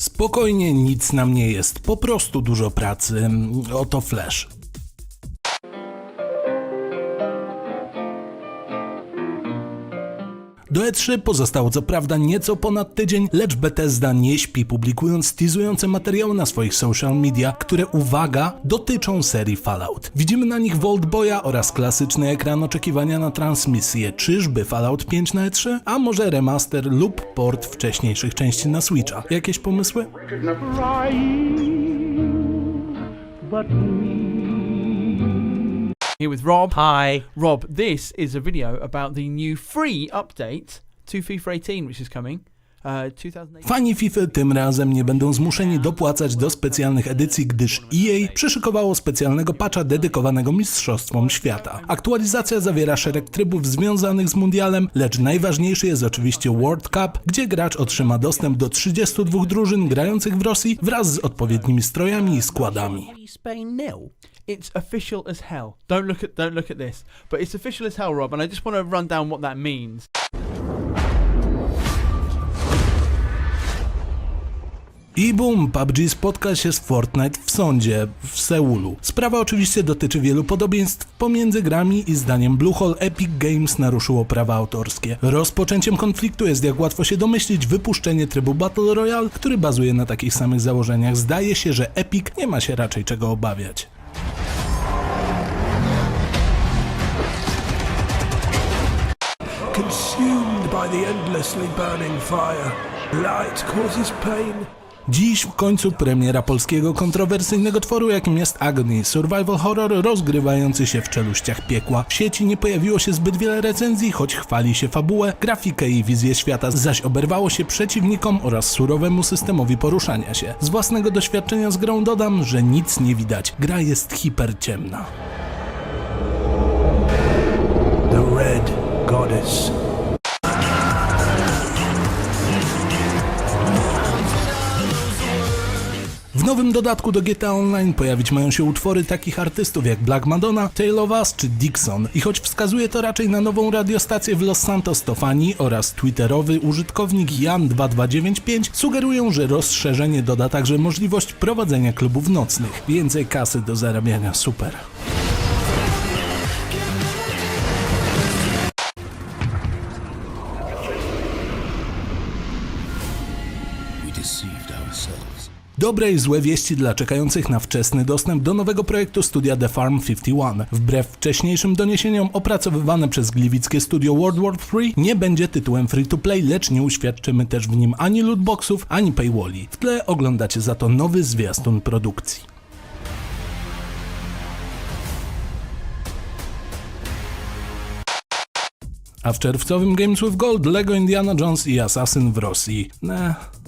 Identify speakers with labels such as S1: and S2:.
S1: Spokojnie, nic nam nie jest, po prostu dużo pracy. Oto Flash. Do E3 pozostało co prawda nieco ponad tydzień, lecz Bethesda nie śpi, publikując teasujące materiały na swoich social media, które, uwaga, dotyczą serii Fallout. Widzimy na nich Vault Boya oraz klasyczny ekran oczekiwania na transmisję. Czyżby Fallout 5 na E3? A może remaster lub port wcześniejszych części na Switcha? Jakieś pomysły?
S2: Here with Rob.
S3: Hi.
S2: Rob, this is a video about the new free update to FIFA 18, which is coming. Uh, 2018.
S1: Fani FIFA tym razem nie będą zmuszeni dopłacać do specjalnych edycji, gdyż EA przyszykowało specjalnego patcha dedykowanego Mistrzostwom Świata. Aktualizacja zawiera szereg trybów związanych z mundialem, lecz najważniejszy jest oczywiście World Cup, gdzie gracz otrzyma dostęp do 32 drużyn grających w Rosji wraz z odpowiednimi strojami i składami.
S2: It's official as hell. Don't look at don't look at this, but it's official as hell, Rob. And I just want to run down what that means.
S1: I boom, PUBG spotka się z Fortnite w sądzie w Seulu. Sprawa oczywiście dotyczy wielu podobieństw pomiędzy grami i zdaniem Bluehole Epic Games naruszyło prawa autorskie. Rozpoczęciem konfliktu jest, jak łatwo się domyślić, wypuszczenie trybu Battle Royale, który bazuje na takich samych założeniach. Zdaje się, że Epic nie ma się raczej czego obawiać.
S4: Consumed by the endlessly burning fire. Light causes pain.
S1: Dziś w końcu premiera polskiego kontrowersyjnego tworu, jakim jest Agony, survival horror rozgrywający się w czeluściach piekła. W sieci nie pojawiło się zbyt wiele recenzji, choć chwali się fabułę, grafikę i wizję świata, zaś oberwało się przeciwnikom oraz surowemu systemowi poruszania się. Z własnego doświadczenia z grą dodam, że nic nie widać. Gra jest hiperciemna. W nowym dodatku do GTA Online pojawić mają się utwory takich artystów jak Black Madonna, Tale of Us czy Dixon. I choć wskazuje to raczej na nową radiostację w Los Santos, to fani oraz twitterowy użytkownik Jan2295 sugerują, że rozszerzenie doda także możliwość prowadzenia klubów nocnych. Więcej kasy do zarabiania, super. Dobre i złe wieści dla czekających na wczesny dostęp do nowego projektu studia The Farm 51. Wbrew wcześniejszym doniesieniom, opracowywane przez gliwickie studio World War III nie będzie tytułem free-to-play, lecz nie uświadczymy też w nim ani lootboxów, ani paywalli. W tle oglądacie za to nowy zwiastun produkcji. A w czerwcowym Games with Gold Lego Indiana Jones i Assassin w Rosji. Nah.